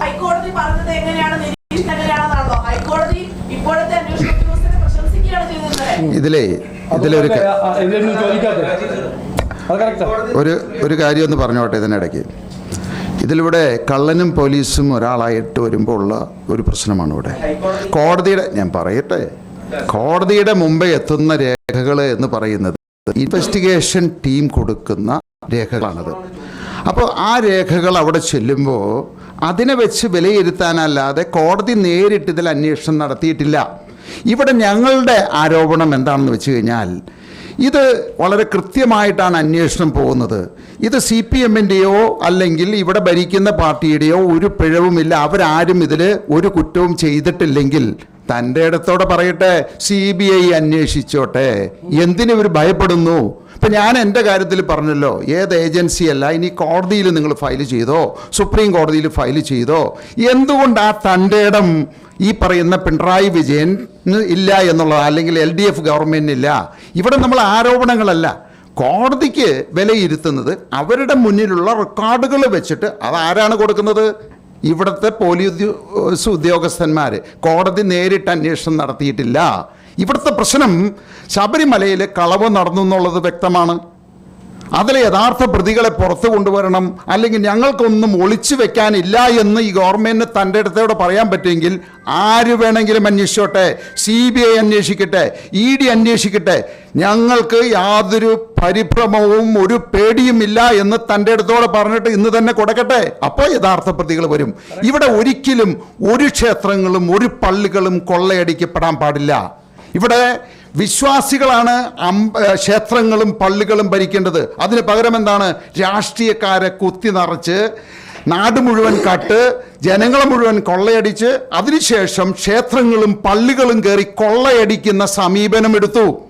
ഹൈക്കോടതി പറഞ്ഞത് എങ്ങനെയാണ് നിരീക്ഷണം എങ്ങനെയാണെന്നാണല്ലോ ഹൈക്കോടതി ഇപ്പോഴത്തെ അന്വേഷണ ഉദ്യോഗസ്ഥരെ പ്രശംസിക്കുകയാണ് ചെയ്തിരുന്നത്. ഇതിലേ ഇതിലൊരു ഒരു ഒരു കാര്യം ഒന്ന് പറഞ്ഞോട്ടെ ഇതിനിടയ്ക്ക്. ഇതിലിവിടെ കള്ളനും പോലീസും ഒരാളായിട്ട് വരുമ്പോൾ ഉള്ള ഒരു പ്രശ്നമാണ് ഇവിടെ. കോടതിയുടെ ഞാൻ പറയട്ടെ. കോടതിയുടെ മുമ്പേ എത്തുന്ന രേഖകൾ എന്ന് പറയുന്നത് ഇൻവെസ്റ്റിഗേഷൻ ടീം കൊടുക്കുന്ന രേഖകളാണത്. അപ്പോൾ ആ രേഖകൾ അവിടെ ചെല്ലുമ്പോൾ അതിനെ വെച്ച് വിലയിരുത്താനല്ലാതെ കോടതി നേരിട്ട് ഇതിൽ അന്വേഷണം നടത്തിയിട്ടില്ല. ഇവിടെ ഞങ്ങളുടെ ആരോപണം എന്താണെന്ന് വെച്ച് കഴിഞ്ഞാൽ ഇത് വളരെ കൃത്യമായിട്ടാണ് അന്വേഷണം പോകുന്നത്. ഇത് സി പി എമ്മിന്റെയോ അല്ലെങ്കിൽ ഇവിടെ ഭരിക്കുന്ന പാർട്ടിയുടെയോ ഒരു പിഴവുമില്ല. അവരാരും ഇതിൽ ഒരു കുറ്റവും ചെയ്തിട്ടില്ലെങ്കിൽ തന്റെ ഇടത്തോടെ പറയട്ടെ സി ബി ഐ അന്വേഷിച്ചോട്ടെ. എന്തിനു ഇവർ ഭയപ്പെടുന്നു? ഇപ്പം ഞാൻ എന്റെ കാര്യത്തിൽ പറഞ്ഞല്ലോ ഏത് ഏജൻസിയല്ല ഇനി കോടതിയിൽ നിങ്ങൾ ഫയൽ ചെയ്തോ സുപ്രീം കോടതിയിൽ ഫയൽ ചെയ്തോ എന്തുകൊണ്ട് ആ തന്റെ ഈ പറയുന്ന പിണറായി വിജയൻ ഇല്ല എന്നുള്ളത് അല്ലെങ്കിൽ എൽ ഡി എഫ് ഗവൺമെന്റിനില്ല ഇവിടെ നമ്മൾ ആരോപണങ്ങളല്ല. കോടതിക്ക് വിലയിരുത്തുന്നത് അവരുടെ മുന്നിലുള്ള റെക്കോർഡുകൾ വെച്ചിട്ട് അത് ആരാണ് കൊടുക്കുന്നത്? ഇവിടുത്തെ പോലീസ് ഉദ്യോഗസ്ഥന്മാർ കോടതി നേരിട്ട് അന്വേഷണം നടത്തിയിട്ടില്ല. ഇവിടുത്തെ പ്രശ്നം ശബരിമലയിൽ കളവ് നടന്നു എന്നുള്ളത് വ്യക്തമാണ്. അതിലെ യഥാർത്ഥ പ്രതികളെ പുറത്തു കൊണ്ടുവരണം അല്ലെങ്കിൽ ഞങ്ങൾക്കൊന്നും ഒളിച്ചു വെക്കാനില്ല എന്ന് ഈ ഗവൺമെന്റിന് തന്റെ അടുത്തോടെ പറയാൻ പറ്റുമെങ്കിൽ ആര് വേണമെങ്കിലും അന്വേഷിച്ചോട്ടെ സി ബി ഐ അന്വേഷിക്കട്ടെ ഇ ഡി അന്വേഷിക്കട്ടെ. ഞങ്ങൾക്ക് യാതൊരു പരിഭ്രമവും ഒരു പേടിയും ഇല്ല എന്ന് തന്റെ അടുത്തോടെ പറഞ്ഞിട്ട് ഇന്ന് തന്നെ കൊടുക്കട്ടെ. അപ്പോൾ യഥാർത്ഥ പ്രതികൾ വരും. ഇവിടെ ഒരിക്കലും ഒരു ക്ഷേത്രങ്ങളും ഒരു പള്ളികളും കൊള്ളയടിക്കപ്പെടാൻ പാടില്ല. ഇവിടെ വിശ്വാസികളാണ് ക്ഷേത്രങ്ങളും പള്ളികളും ഭരിക്കേണ്ടത്. അതിന് പകരം എന്താണ്? രാഷ്ട്രീയക്കാരെ കുത്തി നിറച്ച് നാട് മുഴുവൻ കട്ട് ജനങ്ങളെ മുഴുവൻ കൊള്ളയടിച്ച് അതിനുശേഷം ക്ഷേത്രങ്ങളും പള്ളികളും കയറി കൊള്ളയടിക്കുന്ന സമീപനം എടുത്തു.